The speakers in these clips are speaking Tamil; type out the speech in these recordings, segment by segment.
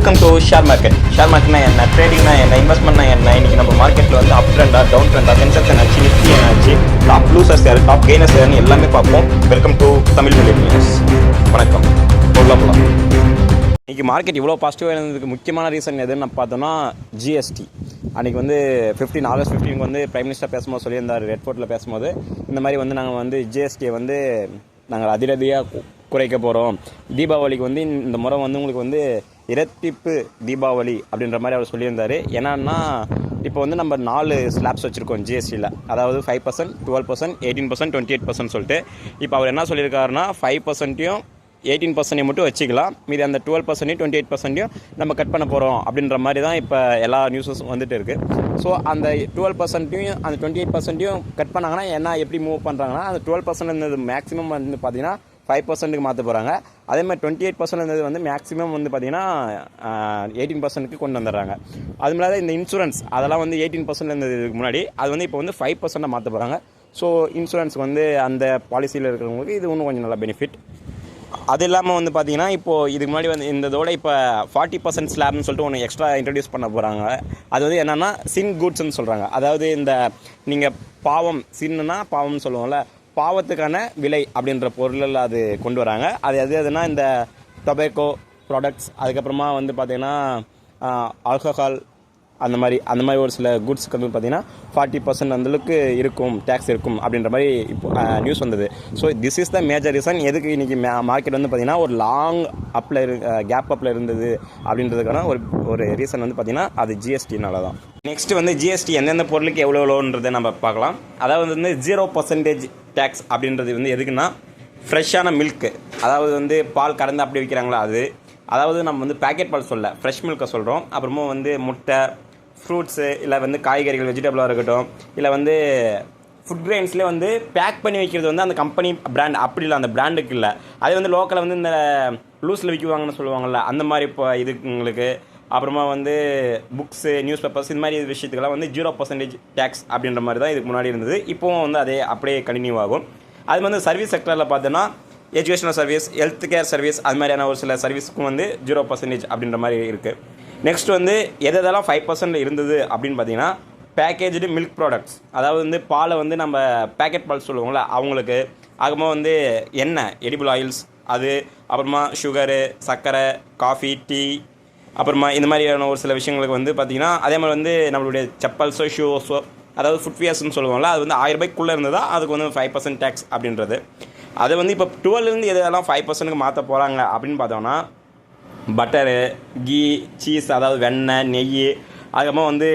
Welcome to share market share மார்க்கெட்னா என்ன? ட்ரேடிங்னா என்ன? இன்வெஸ்ட்மெண்ட்னா என்ன? இன்னைக்கு நம்ம மார்க்கெட்டில் வந்து அப் ட்ரெண்டா டவுன் ட்ரெண்டா சென்செக்ஸ் என்னாச்சு நிஃப்டி என்னாச்சு டாப் லூசர்ஸ் யார்? டாப் கெய்னர்ஸ் யாருன்னு எல்லாமே பார்ப்போம். Welcome to Tamil million news வணக்கம். போகலாம் போகலாம். இன்னைக்கு மார்க்கெட் இவ்வளோ பாசிட்டிவாக இருந்ததுக்கு முக்கியமான ரீசன் எதுன்னு நம்ம பார்த்தோம்னா ஜிஎஸ்டி அன்றைக்கி வந்து ஃபிஃப்டீன் ஆகஸ்ட் ஃபிஃப்டீனுக்கு வந்து பிரைம் மினிஸ்டர் பேசும்போது சொல்லியிருந்தார் ரெட் ஃபோர்ட்டில் பேசும்போது. இந்த மாதிரி வந்து நாங்கள் வந்து ஜிஎஸ்டியை வந்து நாங்கள் அதிரதியாக குறைக்க போகிறோம் தீபாவளிக்கு வந்து இந்த முறை வந்து உங்களுக்கு வந்து இரட்டிப்பு தீபாவளி அப்படின்ற மாதிரி அவர் சொல்லியிருந்தார். என்னன்னா இப்போ வந்து நம்ம நாலு ஸ்லாப்ஸ் வச்சுருக்கோம் ஜிஎஸ்டியில் அதாவது five percent twelve percent eighteen percent twenty eight percent சொல்லிட்டு இப்போ அவர் என்ன சொல்லியிருக்காருன்னா ஃபைவ் பர்சன்ட்டையும் எயிட்டீன் பர்சன்டை மட்டும் வச்சுக்கலாம். மீதி அந்த டுவெல் பர்சன்டையும் டுவெண்ட்டி எயிட் பர்சன்ட்டையும் நம்ம கட் பண்ண போகிறோம் அப்படின்ற மாதிரி தான் இப்போ எல்லா நியூஸஸும் வந்துட்டு இருக்குது ஸோ அந்த டுவெல் பர்சன்ட்டையும் அந்த டுவெண்ட்டி எயிட் பர்சன்ட்டையும் கட் பண்ணாங்கன்னா என்ன எப்படி மூவ் பண்ணுறாங்கன்னா அந்த டுவெல் பர்சன்ட் இருந்தது மேக்ஸிமம் வந்து பார்த்தீங்கன்னா ஃபைவ் பர்சன்ட்டுக்கு மாற்ற போகிறாங்க அதே மாதிரி டுவெண்ட்டி எயிட் பர்சன்ட் வந்து மேக்ஸிமம் வந்து பார்த்தீங்கன்னா எயிட்டீன் பர்சன்ட்டுக்கு கொண்டு வந்துடுறாங்க. அது இல்லாத இந்த இன்சூரன்ஸ் அதெல்லாம் வந்து எயிட்டீன் பர்சன்ட் இருந்ததுக்கு முன்னாடி அது வந்து இப்போ வந்து ஃபைவ் பர்சன்ட்டாக மாற்ற போகிறாங்க ஸோ இன்சூரன்ஸுக்கு வந்து அந்த பாலிசியில் இருக்கிறவங்களுக்கு இது இன்னும் கொஞ்சம் நல்ல பெனிஃபிட் அது இல்லாமல் வந்து பார்த்தீங்கன்னா இப்போது இதுக்கு முன்னாடி வந்து இந்த இதோட இப்போ ஃபார்ட்டி பர்சன்ட் ஸ்லாப்னு சொல்லிட்டு ஒன்று எக்ஸ்ட்ரா இன்ட்ரடியூஸ் பண்ண போகிறாங்க அது வந்து என்னென்னா சின் குட்ஸ்ன்னு சொல்கிறாங்க அதாவது இந்த நீங்கள் பாவம் சின்னுனா பாவம்னு சொல்லுவோம்ல பாவத்துக்கான விலை அப்படின்ற பொருளில் அது கொண்டு வராங்க. அது எது எதுனா இந்த டொபேக்கோ ப்ராடக்ட்ஸ் அதுக்கப்புறமா வந்து பார்த்தீங்கன்னா ஆல்கஹால் அந்த மாதிரி அந்த மாதிரி ஒரு சில குட்ஸுக்கு வந்து பார்த்தீங்கன்னா ஃபார்ட்டி பர்சன்ட் அந்தளவுக்கு இருக்கும் டேக்ஸ் இருக்கும் அப்படின்ற மாதிரி இப்போ நியூஸ் வந்தது. So this is the major reason எதுக்கு இன்றைக்கி மார்க்கெட் வந்து பார்த்தீங்கன்னா ஒரு லாங் அப்பில் இரு கேப் அப்பில் இருந்தது அப்படின்றதுக்கான ஒரு ஒரு ரீசன் வந்து பார்த்தீங்கன்னா அது ஜிஎஸ்டினால தான் நெக்ஸ்ட் வந்து ஜிஎஸ்டி எந்தெந்த பொருளுக்கு எவ்வளோ எவ்வளோன்றதை நம்ம பார்க்கலாம். அதாவது வந்து ஜீரோ பர்சன்டேஜ் டேக்ஸ் அப்படின்றது வந்து எதுக்குன்னா ஃப்ரெஷ்ஷான மில்க்கு அதாவது வந்து பால் கறந்து அப்படி விற்கிறாங்களா அது? அதாவது நம்ம வந்து பேக்கெட் பால் சொல்ல ஃப்ரெஷ் மில்க்கை சொல்கிறோம் அப்புறமா வந்து முட்டை ஃப்ரூட்ஸு இல்லை வந்து காய்கறிகள் வெஜிடபிளாக இருக்கட்டும் இல்லை வந்து ஃபுட் கிரெயின்ஸ்லேயே வந்து பேக் பண்ணி வைக்கிறது வந்து அந்த கம்பெனி பிராண்ட் அப்படி இல்லை அந்த பிராண்டுக்கு இல்லை. அதே வந்து லோக்கலில் வந்து இந்த லூஸில் விற்குவாங்கன்னு சொல்லுவாங்கள்ல அந்த மாதிரி இப்போ இதுக்கு உங்களுக்கு அப்புறமா வந்து புக்ஸு நியூஸ் பேப்பர்ஸ் இந்த மாதிரி விஷயத்துக்கெல்லாம் வந்து ஜீரோ பர்சன்டேஜ் டேக்ஸ் அப்படின்ற மாதிரி தான் இதுக்கு முன்னாடி இருந்தது. இப்போவும் வந்து அதே அப்படியே கண்டினியூ ஆகும். அது வந்து சர்வீஸ் செக்டரில் பார்த்தோன்னா educational service health care service அது மாதிரியான ஒரு சில சர்வீஸுக்கும் வந்து ஜீரோ பர்சன்டேஜ் அப்படின்ற மாதிரி இருக்குது நெக்ஸ்ட் வந்து எதெல்லாம் ஃபைவ் பர்சன்ட் இருந்தது அப்படின்னு பார்த்தீங்கன்னா பேக்கேஜ்டு மில்க் ப்ராடக்ட்ஸ் அதாவது வந்து பாலை வந்து நம்ம பேக்கெட் பால் சொல்லுவோம்ல அவங்களுக்கு. அப்புறமா வந்து எண்ணெய் எடிபிள் ஆயில்ஸ் அது அப்புறமா சுகரு சர்க்கரை காஃபி டீ அப்புறமா இந்த மாதிரியான ஒரு சில விஷயங்களுக்கு வந்து பார்த்திங்கன்னா அதே மாதிரி வந்து நம்மளுடைய செப்பல்ஸோ ஷூஸோ அதாவது ஃபுட்வியர்ஸ்னு சொல்லுவோம்ல அது வந்து ஆயிரம் ரூபாய்க்குள்ளே இருந்ததா அதுக்கு வந்து ஃபைவ் பர்சன்ட் டேக்ஸ் அப்படின்றது. அது வந்து இப்போ டுவெல்லேருந்து எதெல்லாம் ஃபைவ் பர்சன்ட்டுக்கு மாற்ற போகிறாங்க அப்படின்னு பார்த்தோம்னா பட்டரு கீ சீஸ் அதாவது வெண்ணெய் நெய் அதுக்கப்புறமா வந்து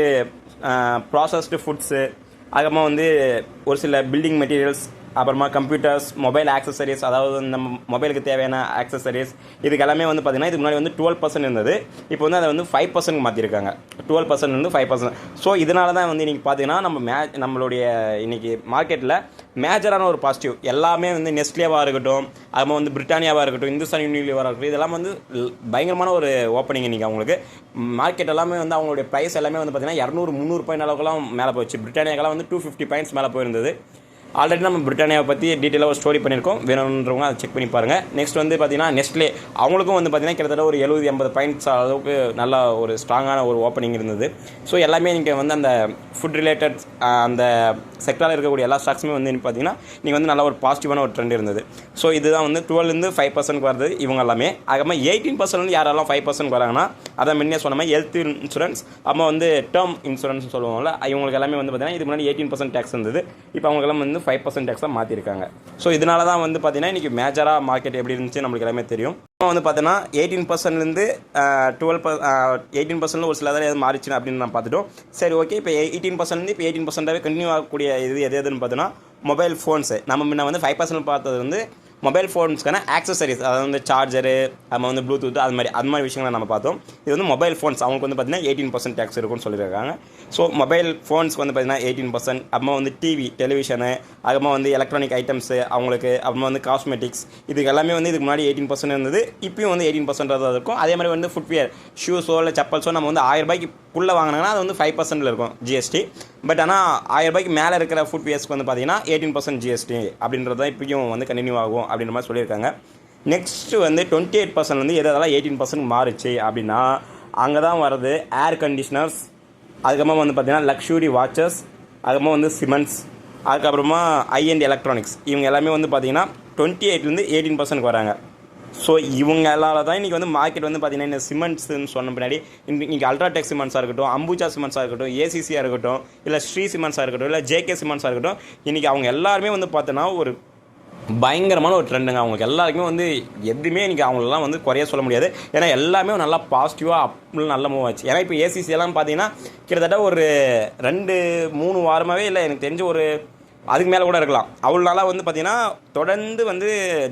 ப்ராசஸ்டு ஃபுட்ஸு அதுக்கப்புறமா வந்து ஒரு சில பில்டிங் மெட்டீரியல்ஸ் அப்புறமா கம்ப்யூட்டர்ஸ் மொபைல் ஆக்சசரிஸ் அதாவது நம்ம மொபைலுக்கு தேவையான ஆக்சசரிஸ் இதுக்கு எல்லாமே வந்து பார்த்திங்கன்னா இதுக்கு முன்னாடி வந்து டுவெல் பர்சன்ட் இருந்தது. இப்போ வந்து அதை வந்து ஃபைவ் பர்சன்ட் மாற்றிருக்காங்க டுவெல் பர்சன்ட் வந்து ஃபைவ் பர்சன்ட் ஸோ இதனால தான் வந்து இன்றைக்கி பார்த்தீங்கன்னா நம்ம மே நம்மளுடைய இன்றைக்கி மார்க்கெட்டில் மேஜரான ஒரு பாசிட்டிவ் எல்லாமே வந்து நெஸ்ட்லேவாக இருக்கட்டும் அதுமாதிரி வந்து பிரிட்டானியாவாக இருக்கட்டும் இந்துஸ்தான் யூனிலிவராக இருக்கட்டும் இதெல்லாம் வந்து பயங்கரமான ஒரு ஓப்பனிங் இன்றைக்கி அவங்களுக்கு. மார்க்கெட் எல்லாமே வந்து அவங்களுடைய ப்ரைஸ் எல்லாமே வந்து பார்த்தீங்கன்னா இரநூறு முந்நூறு பாயிண்ட் அளவுக்குலாம் மேலே போச்சு. பிரிட்டானியாக்கெல்லாம் வந்து டூ ஃபிஃப்டி பாயிண்ட்ஸ் மேலே போயிருந்தது. ஆல்ரெடி நம்ம பிரிட்டானியாவை பற்றி டீட்டெயிலாக ஒரு ஸ்டோரி பண்ணியிருக்கோம். வேணுன்றவங்க அதை செக் பண்ணி பாருங்கள் நெக்ஸ்ட் வந்து பார்த்தீங்கன்னா நெஸ்ட்லே அவங்களுக்கும் வந்து பார்த்தீங்கன்னா கிட்டத்தட்ட ஒரு எழுபது எண்பது பாயிண்ட்ஸ் அளவுக்கு நல்ல ஒரு ஸ்ட்ராங்கான ஒரு ஓப்பனிங் இருந்தது. ஸோ எல்லாமே நீங்கள் வந்து அந்த ஃபுட் ரிலேட்டட் அந்த செக்டரில் இருக்கக்கூடிய எல்லா ஸ்டாக்ஸுமே வந்து பார்த்தீங்கன்னா நீங்கள் வந்து நல்ல ஒரு பாசிட்டிவான ஒரு ட்ரெண்ட் இருந்தது. ஸோ இதுதான் வந்து டுவெல்லேருந்து ஃபைவ் பர்சன்ட் வருது இவங்க எல்லாமே. அதுக்கப்புறமா எயிட்டீன் பர்சன்ட் வந்து யாரெல்லாம் ஃபைவ் பர்சன்ட் வராங்கன்னா அதை முன்னே சொன்ன மாதிரி ஹெல்த் இன்சூரன்ஸ் அப்புறம் வந்து டேர்ம் இன்சூரன்ஸ் சொல்லுவாங்கள்ல இவங்களுக்கு எல்லாமே வந்து பார்த்தீங்கன்னா இது முன்னாடி எயிட்டீன் பர்சன்ட் டேக்ஸ் இருந்தது. இப்போ அவங்களுக்கெல்லாம் வந்து ஃபைவ் பர்சன்ட் டேக்ஸாக மாற்றிருக்காங்க ஸோ இதனால தான் வந்து பார்த்தீங்கன்னா இன்றைக்கி மேஜராக மார்க்கெட் எப்படி இருந்துச்சு நம்மளுக்கு எல்லாமே தெரியும். இப்போ வந்து பார்த்தீங்கன்னா எயிட்டீன் பர்சன்ட்லேருந்து டுவெல் பர் எயிட்டீன் பர்சன்ட்ல ஒரு சில தான் எது மாறிச்சு அப்படின்னு நான் பார்த்துட்டோம். சரி ஓகே இப்போ எயிட்டீன் பர்சன்ட்லேருந்து இப்போ எயிட்டீன் பர்சன்ட்டாகவே கண்டினியூ ஆகக்கூடிய இது எது எதுன்னு பார்த்தோன்னா மொபைல் ஃபோன்ஸு நம்ம முன்ன வந்து ஃபைவ் பர்சன்ட் பார்த்தது வந்து மொபைல் ஃபோன்ஸ்க்கான ஆக்சசரிஸ் அதாவது வந்து சார்ஜரு நம்ம வந்து ப்ளூடூத் அது மாதிரி அது மாதிரி விஷயங்களை நம்ம பார்த்தோம். இது வந்து மொபைல் ஃபோன்ஸ் அவங்களுக்கு வந்து பார்த்தீங்கன்னா எயிட்டீன் பர்சன்ட் டேக்ஸ் இருக்கும்னு சொல்லியிருக்காங்க. ஸோ மொபைல் ஃபோன்ஸ்க்கு வந்து பார்த்தீங்கன்னா எயிட்டீன் பர்சன்ட் அப்புறமா வந்து டிவி டெலிவிஷனு அதுக்கப்புறமா வந்து எலக்ட்ரானிக் ஐட்டம்ஸு அவங்களுக்கு அப்புறமா வந்து காஸ்மெட்டிக்ஸ் இதுக்கு எல்லாமே வந்து இதுக்கு முன்னாடி எயிட்டீன் பர்சன்ட் இருந்தது. இப்பயும் வந்து எயிட்டீன் பர்சன்ட் தான் இருக்கும். அதே மாதிரி வந்து ஃபுட்வேர் ஷூஸோ இல்லை செப்பல்ஸோ நம்ம வந்து ஆயிரம் ரூபாய்க்கு குள்ளே வாங்கினாங்கன்னா அது வந்து ஃபைவ் பர்சன்ட்டில் இருக்கும் ஜிஎஸ்டி பட் ஆனால் ஆயிரம் ரூபாய்க்கு மேலே இருக்கிற ஃபுட் வேஸ்க்கு வந்து பார்த்தீங்கன்னா எயிட்டீன் பர்சன்ட் ஜிஎஸ்டி அப்படின்றது தான் இப்பயும் வந்து கண்டினியூ ஆகும் அப்படின்ற மாதிரி சொல்லியிருக்காங்க. நெக்ஸ்ட்டு வந்து டுவெண்ட்டி எயிட் பர்சன்ட் வந்து எதெல்லாம் எயிட்டீன் பர்சன்ட் மாறுச்சு அப்படின்னா அங்கே தான் வர்றது ஏர் கண்டிஷனர்ஸ் அதுக்கப்புறமா வந்து பார்த்தீங்கன்னா லக்ஸுரி வாட்சஸ் அதுக்கப்புறமா வந்து சிமெண்ட்ஸ் அதுக்கப்புறமா ஐஎன்டி எலக்ட்ரானிக்ஸ் இவங்க எல்லாமே வந்து பார்த்தீங்கன்னா டுவெண்ட்டி எயிட்லேருந்து எயிட்டீன் பர்சன்ட் வராங்க. ஸோ இவங்களால தான் இன்றைக்கி வந்து மார்க்கெட் வந்து பார்த்தீங்கன்னா இந்த சிமெண்ட்ஸ்னு சொன்ன பின்னாடி இன்றைக்கி அல்ட்ராடெக் சிமெண்ட்ஸாக இருக்கட்டும் அம்புஜா சிமெண்ட்ஸாக இருக்கட்டும் ஏசிசியாக இருக்கட்டும் இல்லை ஸ்ரீ சிமெண்ட்ஸாக இருக்கட்டும் இல்லை ஜேகே சிமெண்ட்ஸாக இருக்கட்டும் இன்றைக்கி அவங்க எல்லாருமே வந்து பார்த்தோன்னா ஒரு பயங்கரமான ஒரு ட்ரெண்டுங்க அவங்களுக்கு எல்லாருக்குமே வந்து எதுவுமே இன்றைக்கி அவங்களெல்லாம் வந்து குறைய சொல்ல முடியாது. ஏன்னா எல்லாமே நல்லா பாசிட்டிவாக அப்படின்னு நல்ல மூவ் ஆச்சு. ஏன்னா இப்போ ஏசிசி எல்லாம் பார்த்தீங்கன்னா கிட்டத்தட்ட ஒரு ரெண்டு மூணு வாரமாகவே இல்லை எனக்கு தெரிஞ்ச ஒரு அதுக்கு மேலே கூட இருக்கலாம். அவ்வளோ நாளாக வந்து பார்த்தீங்கன்னா தொடர்ந்து வந்து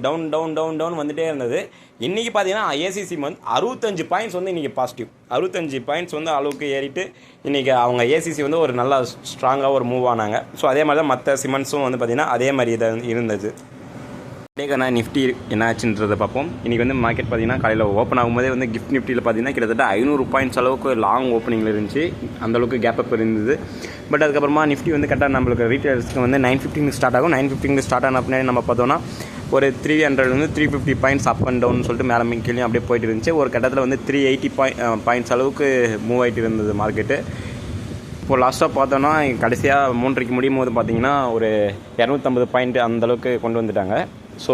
டவுன் டவுன் டவுன் டவுன் வந்துட்டே இருந்தது. இன்றைக்கி பார்த்தீங்கன்னா ஏசிசி வந்து அறுபத்தஞ்சு பாயிண்ட்ஸ் வந்து இன்றைக்கி பாசிட்டிவ் அறுபத்தஞ்சு பாயிண்ட்ஸ் வந்து அளவுக்கு ஏறிட்டு இன்றைக்கி அவங்க ஏசிசி வந்து ஒரு நல்லா ஸ்ட்ராங்காக ஒரு மூவ் ஆனாங்க. ஸோ அதே மாதிரி தான் மற்ற சிமெண்ட்ஸும் வந்து பார்த்திங்கன்னா அதே மாதிரி இதை இருந்தது. நான் நிஃப்டி என்ன ஆச்சுன்றதை பார்ப்போம். இன்றைக்கி வந்து மார்க்கெட் பார்த்தீங்கன்னா காலையில் ஓப்பன் ஆகும்போதே வந்து கிஃப்ட் நிஃப்டியில் பார்த்தீங்கன்னா கிட்டத்தட்ட ஐநூறு பாயிண்ட்ஸ் அளவுக்கு லாங் ஓப்பனிங்கில் இருந்துச்சு. அந்த அளவுக்கு கேப் அப் இருந்தது. பட் அதுக்கப்புறமா நிஃப்டி வந்து கரெக்டாக நம்மளுக்கு ரீட்டைலர்ஸ்க்கு வந்து நைன் ஃபிஃப்டின் ஸ்டார்ட் ஆகும். நைன் ஃபிஃப்டின் ஸ்டார்ட் ஆன பின்னாடி நம்ம பார்த்தோம்னா ஒரு த்ரீ ஹண்ட்ரட்லேருந்து three fifty points up and down சொல்லிட்டு மேலே கீழே அப்படியே போயிட்டு இருந்துச்சு. ஒரு கட்டத்தில் வந்து த்ரீ எயிட்டி பாயிண்ட் பாயிண்ட்ஸ் அளவுக்கு மூவ் ஆகிட்டு இருந்தது மார்க்கெட்டு இப்போ லாஸ்ட்டாக பார்த்தோன்னா கடைசியாக மூன்றரைக்கு முடியும் போது பார்த்தீங்கன்னா ஒரு இரநூத்தம்பது பாயிண்ட் அந்தளவுக்கு கொண்டு வந்துட்டாங்க. ஸோ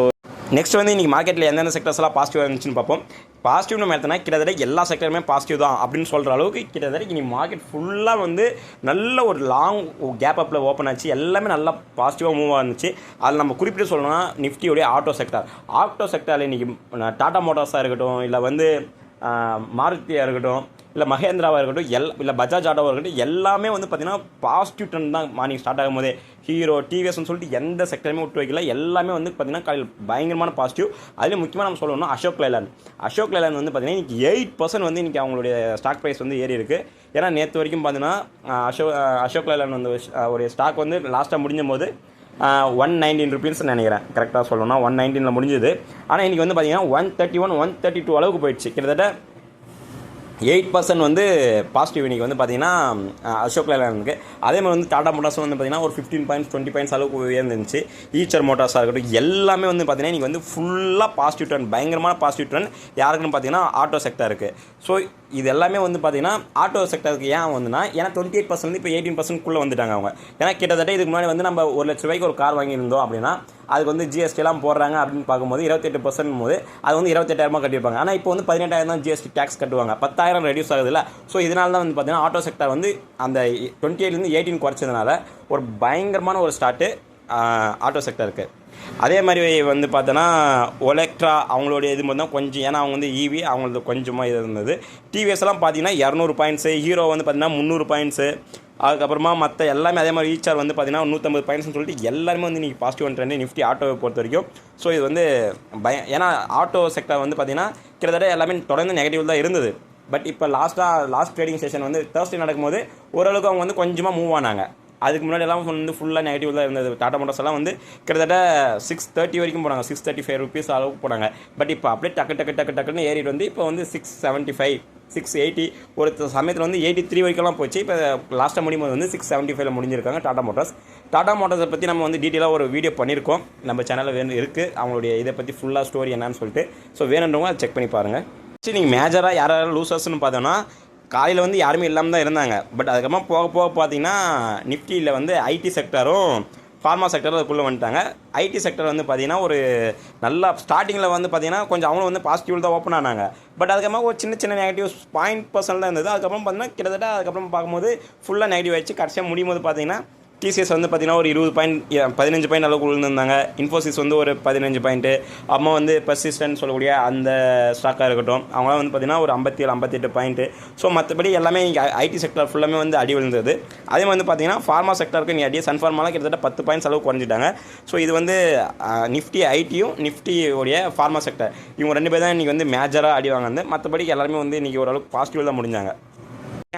நெக்ஸ்ட் வந்து இன்றைக்கி மார்க்கெட்டில் எந்தெந்த செக்டர்ஸ்லாம் பாசிட்டிவாக இருந்துச்சுன்னு பார்ப்போம். பாசிட்டிவ் நம்ம எடுத்தோன்னா கிட்டத்தட்ட எல்லா செக்டருமே பாசிட்டிவ் தான் அப்படின்னு சொல்கிற அளவுக்கு கிட்டத்தட்ட இனி மார்க்கெட் ஃபுல்லாக வந்து நல்ல ஒரு லாங் கேப் அப்பில் ஓப்பன் ஆச்சு. எல்லாமே நல்லா பாசிட்டிவாக மூவ் ஆனிச்சு அதில் நம்ம குறிப்பிட்டு சொல்லணும்னா நிஃப்டியோடைய ஆட்டோ செக்டார் ஆட்டோ செக்டரில் இன்றைக்கி டாட்டா மோட்டார்ஸாக இருக்கட்டும் இல்லை வந்து மாருதியாக இருக்கட்டும் இல்லை மகேந்திராவாக இருக்கட்டும் எல் இல்லை பஜாஜ் ஆட்டோவாக இருக்கட்டும் எல்லாமே வந்து பார்த்திங்கன்னா பாசிட்டிவ் ட்ரெண்ட் தான் மார்னிங் ஸ்டார்ட் ஆகும் போதே. ஹீரோ டிவிஎஸ்னு சொல்லிட்டு எந்த செக்டருமே விட்டு வைக்கல. எல்லாமே வந்து பார்த்திங்கன்னா காலையில் பயங்கரமான பாசிட்டிவ் அதுலேயும் முக்கியமாக நம்ம சொல்லணும்னா அசோக் லேலாண்ட் அசோக் லேலாண்ட் வந்து பார்த்திங்கன்னா இன்றைக்கி எயிட் பர்சன்ட் வந்து இன்றைக்கி அவங்களுடைய ஸ்டாக் ப்ரைஸ் வந்து ஏறி இருக்குது ஏன்னா நேற்று வரைக்கும் பார்த்தீங்கன்னா அசோக் அசோக் லேலாண்ட் வந்து ஒரு ஸ்டாக் வந்து லாஸ்ட்டாக முடிஞ்சும் போது ஒன் நைன்டீன் ருபீஸ்னு நினைக்கிறேன். கரெக்டாக சொல்லணும்னா ஒன் நைன்டீனில் முடிஞ்சுது. ஆனால் இன்றைக்கி வந்து பார்த்தீங்கன்னா one thirty one one thirty two அளவுக்கு போயிடுச்சு. கிட்டத்தட்ட எயிட் பர்சன்ட் வந்து பாசிட்டிவ் இன்னைக்கு வந்து பார்த்தீங்கன்னா அசோக் லேலாண்டுக்கு அதே மாதிரி வந்து டாடா மோட்டார்ஸ் வந்து பார்த்தீங்கன்னா ஒரு ஃபிஃப்டீன் பாயிண்ட்ஸ் டுவெண்ட்டி பாயிண்ட்ஸ் அளவுக்கு உயர்ந்துருந்துச்சு. ஈச்சர் மோட்டார்ஸாக இருக்கட்டும் எல்லாமே வந்து பார்த்தீங்கன்னா இன்றைக்கி வந்து ஃபுல்லாக பாசிட்டிவ் ட்ரெண்ட் பயங்கரமான பாசிட்டிவ் ட்ரெண்ட் யாருக்குன்னு பார்த்தீங்கன்னா ஆட்டோ செக்டருக்கு ஸோ இது எல்லாமே வந்து பார்த்தீங்கன்னா ஆட்டோ செக்டருக்கு ஏன் வந்துன்னா ஏன்னா டுவெண்ட்டி எயிட் பர்சன்ட் இப்போ எயிட்டீன் பர்சன்ட்குள்ளே வந்துட்டாங்க அவங்க. ஏன்னா கிட்டத்தட்ட இதுக்கு முன்னாடி வந்து நம்ம ஒரு லட்ச ரூபாய்க்கு ஒரு கார் வாங்கியிருந்தோம் அப்படின்னா அதுக்கு வந்து ஜிஎஸ்டிலாம் போடுறாங்க அப்படின்னு பார்க்கும்போது இருபத்தெட்டு பர்சன்ட் போது அது வந்து இருபத்தெட்டாயிரமா கட்டியிருப்பாங்க. ஆனால் இப்போ வந்து பதினெட்டாயிரம் தான் ஜிஎஸ்டி டேக்ஸ் கட்டுவாங்க. பத்தாயிரம் ரெடியூஸ் ஆகுதுல்ல. ஸோ இதனால தான் வந்து பார்த்தீங்கன்னா ஆட்டோ செக்டர் வந்து அந்த டுவெண்ட்டி எயிட்லேருந்து எயிட்டீன் குறைச்சதுனால ஒரு பயங்கரமான ஒரு ஸ்டார்ட்டு ஆட்டோ செக்டருக்கு அதே மாதிரி வந்து பார்த்தோன்னா ஒலெக்ட்ரா அவங்களுடைய இது மட்டும் கொஞ்சம் ஏன்னா அவங்க வந்து ஈவி அவங்களது கொஞ்சமாக இது இருந்தது. டிவிஎஸ்லாம் பார்த்தீங்கன்னா இரநூறு பாயிண்ட்ஸு ஹீரோ வந்து பார்த்தீங்கன்னா முந்நூறு பாயிண்ட்ஸு அதுக்கப்புறமா மற்ற எல்லாமே அதே மாதிரி ஈச்சார் வந்து பார்த்தீங்கன்னா நூற்றம்பது பாயிண்ட்ஸ்னு சொல்லிட்டு எல்லாருமே வந்து இன்றைக்கி பாசிட்டிவ் ட்ரெண்ட் நிஃப்டி ஆட்டோவை பொறுத்த வரைக்கும். ஸோ இது வந்து பய ஏன்னா ஆட்டோ செக்டர் வந்து பார்த்தீங்கன்னா கிட்டத்தட்ட எல்லாமே தொடர்ந்து நெகட்டிவ் தான் இருந்தது. பட் இப்போ லாஸ்ட்டாக லாஸ்ட் ட்ரேடிங் செஷன் வந்து தேர்ஸ்டே நடக்கும்போது ஓரளவுக்கு அவங்க வந்து கொஞ்சமாக மூவ் ஆனாங்க. அதுக்கு முன்னாடி எல்லாம் வந்து ஃபுல்லாக நெகட்டிவ் தான் இருந்தது. டாடா மோட்டர்ஸ் எல்லாம் வந்து கிட்டத்தட்ட சிக்ஸ் தேர்ட்டி வரைக்கும் போனாங்க. சிக்ஸ் தேர்ட்டி ஃபைவ் ருபீஸ் அளவுக்கு போனாங்க. பட் இப்போ அப்படியே டக்கு டக்கு டக்கு டக்குன்னு ஏறிட்டு வந்து இப்போ வந்து six seventy five six eighty ஒரு சமயத்தில் வந்து எயிட்டி த்ரீ வரைக்கும்லாம் போச்சு. இப்போ லாஸ்ட்டாக முடியும் போது வந்து சிக்ஸ் செவன்ட்டி ஃபைவ்ல முடிஞ்சிருக்காங்க டாடா மோட்டார்ஸ். டாடா மோட்டார்ஸை பற்றி நம்ம வந்து டீட்டெயிலாக ஒரு வீடியோ பண்ணியிருக்கோம் நம்ம சேனலில் வேணும் இருக்குது அவங்களுடைய இதை பற்றி ஃபுல்லாக ஸ்டோரி என்னன்னு சொல்லிட்டு. ஸோ வேணுன்றவங்க அதை செக் பண்ணி பாருங்கள் சரி நீங்கள் மேஜராக யார் யாரும் லூசர்ஸ்னு பார்த்தோன்னா காலையில் வந்து யாருமே இல்லாமல் தான் இருந்தாங்க. பட் அதுக்கப்புறமா போக போக பார்த்தீங்கன்னா நிஃப்டியில் வந்து ஐடி செக்டரும் ஃபார்மா செக்டர் அதுக்குள்ளே வந்துட்டாங்க. ஐடி செக்டர் வந்து பார்த்தீங்கன்னா ஒரு நல்லா ஸ்டார்டிங்கில் வந்து பார்த்தீங்கன்னா கொஞ்சம் அவங்களும் வந்து பாசிட்டிவ் தான் ஓப்பன் ஆனாங்க. பட் அதுக்கப்புறமா ஒரு சின்ன சின்ன நெகட்டிவ் பாயிண்ட் பர்சன் தான் இருந்தது. அதுக்கப்புறம் பார்த்தீங்கன்னா கிட்டத்தட்ட அதுக்கப்புறம் பார்க்கும்போது ஃபுல்லாக நெகட்டிவ் ஆயிடுச்சு. கடைசியாக முடியும் போது பார்த்தீங்கன்னா டிசிஎஸ் வந்து பார்த்தீங்கன்னா ஒரு இருபது பாயிண்ட் பதினஞ்சு பாயிண்ட் அளவுக்கு விழுந்திருந்தாங்க இன்ஃபோசிஸ் வந்து ஒரு பதினஞ்சு பாயிண்ட்டு அம்மா வந்து பர்சிஸ்டன்ட் சொல்லக்கூடிய அந்த ஸ்டாக்காக இருக்கட்டும். அவங்களாம் வந்து பார்த்திங்கன்னா ஒரு ஐம்பத்தி ஏழு ஐம்பத்தெட்டு பாயிண்ட்டு ஸோ மற்றபடி எல்லாமே இங்கே ஐடி செக்டர் ஃபுல்லாமே வந்து அடி விழுந்தது. அதே மாதிரி வந்து பார்த்தீங்கன்னா ஃபார்மா செக்டருக்கு நீ அடியே சன் ஃபார்மாலாம் கிட்டத்தட்ட பத்து பாயிண்ட்ஸ் அளவுக்கு குறைஞ்சிட்டாங்க. ஸோ இது வந்து நிஃப்டி ஐடியும் நிஃப்டியுடைய ஃபார்மா செக்டர் இவங்க ரெண்டு பேர் தான் இன்றைக்கி வந்து மேஜராக அடி வாங்கினது. மற்றபடி எல்லாருமே வந்து இன்றைக்கி ஓரளவுக்கு பாசிட்டிவ் தான் முடிஞ்சாங்க.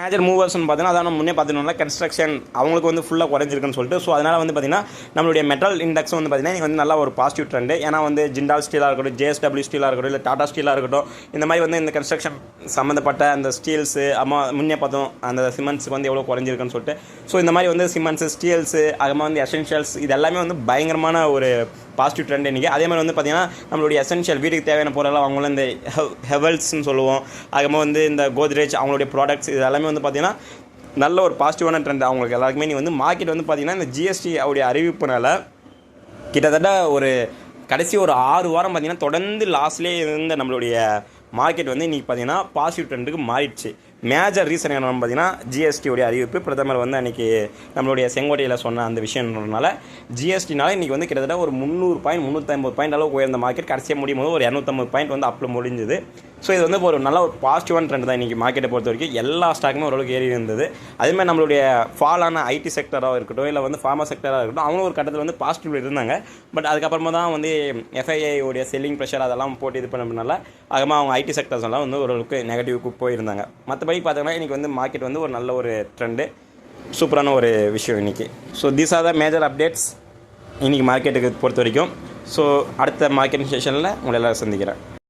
மேஜர் மூவர்ஸ்னு பார்த்தீங்கன்னா அதான் நம்ம முன்னே பார்த்துட்டோம்னா கன்ஸ்ட்ரக்ஷன் அவங்களுக்கு வந்து ஃபுல்லாக குறைஞ்சிருக்குன்னு சொல்லிட்டு. ஸோ அதனால் வந்து பார்த்தீங்கன்னா நம்மளுடைய மெட்டல் இண்டெக்ஸ் வந்து பார்த்தீங்கன்னா இங்கே வந்து நல்லா ஒரு பாசிட்டிவ் ட்ரெண்டு ஏன்னா வந்து ஜிண்டால் ஸ்டீலாக இருக்கட்டும் ஜேஎஸ்டபிள்யூ ஸ்டீலாக இருக்கட்டும் இல்லை டாடா ஸ்டீலாக இருக்கட்டும் இந்த மாதிரி வந்து இந்த கன்ஸ்ட்ரக்ஷன் சம்மந்தப்பட்ட அந்த ஸ்டீல்ஸு அம்மா முன்னே பார்த்தோம் அந்த சிமெண்ட்ஸுக்கு வந்து எவ்வளோ குறைஞ்சிருக்குன்னு சொல்லிட்டு. ஸோ இந்த மாதிரி வந்து சிமெண்ட்ஸு ஸ்டீல்ஸு அதுமாதிரி வந்து எசென்ஷியல்ஸ் இது எல்லாமே வந்து பயங்கரமான ஒரு பாசிட்டிவ் ட்ரெண்ட் இன்றைக்கி அதே மாதிரி வந்து பார்த்திங்கன்னா நம்மளுடைய எசென்ஷியல் வீட்டுக்கு தேவையான பொருளெல்லாம் அவங்களும் இந்த ஹெவல்ஸ்னு சொல்லுவோம். அதுக்கப்புறம் வந்து இந்த கோத்ரேஜ் அவங்களுடைய ப்ராடக்ட்ஸ் இது எல்லாமே வந்து பார்த்திங்கன்னா நல்ல ஒரு பாசிட்டிவான ட்ரெண்ட் அவங்களுக்கு எல்லாருக்குமே. நீ வந்து மார்க்கெட் வந்து பார்த்திங்கன்னா இந்த ஜிஎஸ்டி அவருடைய அறிவிப்புனால கிட்டத்தட்ட ஒரு கடைசி ஒரு ஆறு வாரம் பார்த்திங்கன்னா தொடர்ந்து லாஸ்ட்லேயே இருந்த நம்மளுடைய மார்க்கெட் வந்து இன்றைக்கி பார்த்தீங்கன்னா பாசிட்டிவ் ட்ரெண்டுக்கு மாறிடுச்சு. மேஜர் ரீசன் என்னென்னு பார்த்தீங்கன்னா ஜிஎஸ்டியோடைய அறிவிப்பு. பிரதமர் வந்து அன்றைக்கி நம்மளுடைய செங்கோட்டையில் சொன்ன அந்த விஷயம்ன்றதுனால ஜிஎஸ்டினால இன்றைக்கி வந்து கிட்டத்தட்ட ஒரு முந்நூறு பாயிண்ட் முந்நூற்றம்பது பாயிண்ட் அளவுக்கு உயர்ந்த மார்க்கெட் கடைசியாக முடியும் போது ஒரு இரநூத்தம்பது பாயிண்ட் வந்து அப்பில் முடிஞ்சுது. ஸோ இது வந்து ஒரு நல்ல ஒரு பாசிட்டிவான ட்ரெண்ட் தான் இன்றைக்கி மார்க்கெட்டை பொறுத்த வரைக்கும். எல்லா ஸ்டாக்குமே ஓரளவுக்கு ஏறி இருந்தது. அதேமாதிரி நம்மளுடைய ஃபாலான ஐடி செக்டராக இருக்கட்டும் இல்லை வந்து ஃபார்மா செக்டராக இருக்கட்டும் அவங்களும் ஒரு கட்டத்தில் வந்து பாசிட்டிவ் இருந்தாங்க. பட் அதுக்கப்புறமா தான் வந்து எஃப்ஐஐ உடைய செல்லிங் ப்ரெஷர் அதெல்லாம் போட்டு இது பண்ணதுனால அதுக்கப்புறமா அவங்க ஐடி செக்டர்ஸ் எல்லாம் வந்து ஓரளவுக்கு நெகட்டிவ்க்கு போயிருந்தாங்க. மற்றபடி பார்த்தோம்னா இன்றைக்கி வந்து மார்க்கெட் வந்து ஒரு நல்ல ஒரு ட்ரெண்டு சூப்பரான ஒரு விஷயம் இன்றைக்கி so these are the major updates இன்றைக்கி மார்க்கெட்டுக்கு பொறுத்த வரைக்கும். ஸோ அடுத்த மார்க்கெட் செஷனில் உங்களை எல்லோரும் சந்திக்கிறேன்.